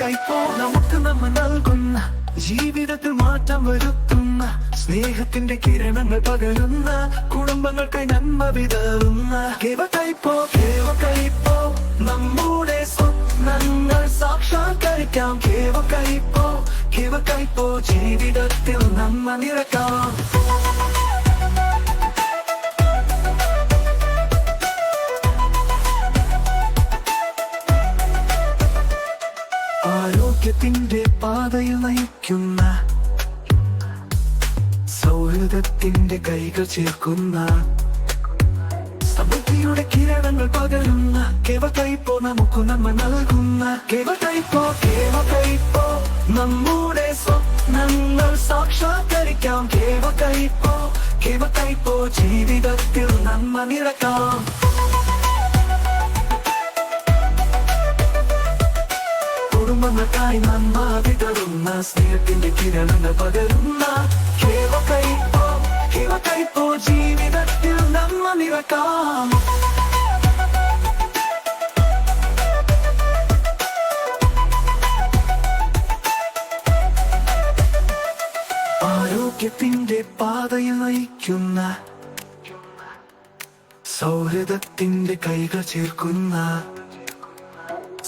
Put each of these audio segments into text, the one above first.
കൈപ്പോ നമുക്ക് നമ്മ നൽകുന്ന ജീവിതത്തിൽ മാറ്റം വരുത്തുന്ന സ്നേഹത്തിന്റെ കിരണങ്ങൾ പകരുന്ന കുടുംബങ്ങൾക്ക് നന്മ വിതറുന്ന. കേവ കൈപ്പോ കേവ കൈപ്പോ നമ്മുടെ സ്വപ്നങ്ങൾ സാക്ഷാത്കരിക്കാം. കേവ കൈപ്പോ കേവ കൈപ്പോ ജീവിതത്തിൽ നന്മ നിറക്കാം. ആരോഗ്യത്തിന്റെ പാതയിൽ നയിക്കുന്ന സൗഹൃദത്തിന്റെ കൈകൾ ചേർക്കുന്ന സമൃദ്ധിയുടെ കിരണങ്ങൾ പകരുന്ന കേവത്തൈപ്പോ നമുക്ക് നമ്മൾ നൽകുന്ന കേവത്തൈപ്പോ കേവത്തൈപ്പോ നമ്മുടെ സ്വപ്നങ്ങൾ സാക്ഷാത്കരിക്കാം. കേവ കൈപ്പോ കേവ കൈപ്പോ ജീവിതത്തിൽ നന്മ നിറക്കാം. കുടുംബങ്ങൾക്കായി നന്മ വിതറുന്ന സ്നേഹത്തിന്റെ കിരണങ്ങൾ പകരുന്ന കേവ കൈപ്പോ കേവ കൈപ്പോ ജീവിതത്തിൽ നമ്മ നിറക്കാം. ആരോഗ്യത്തിന്റെ പാതയിൽ നയിക്കുന്ന സൗഹൃദത്തിന്റെ കൈകൾ ചേർക്കുന്ന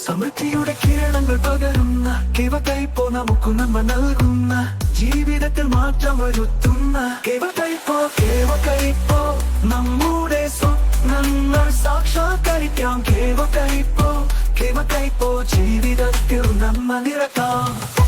സമൃദ്ധിയുടെ കിരണങ്ങൾ പകരുന്ന കേവ കൈപ്പോ നമുക്ക് നമ്മ നൽകുന്ന ജീവിതത്തിൽ മാറ്റം വരുത്തുന്ന കേവ കൈപ്പോ കേവ കൈപ്പോ നമ്മുടെ സ്വപ്നങ്ങൾ സാക്ഷാത്കരിക്കാം. കേവ കൈപ്പോ കേവ കൈപ്പോ ജീവിതത്തിൽ നമ്മ നിറക്കാം.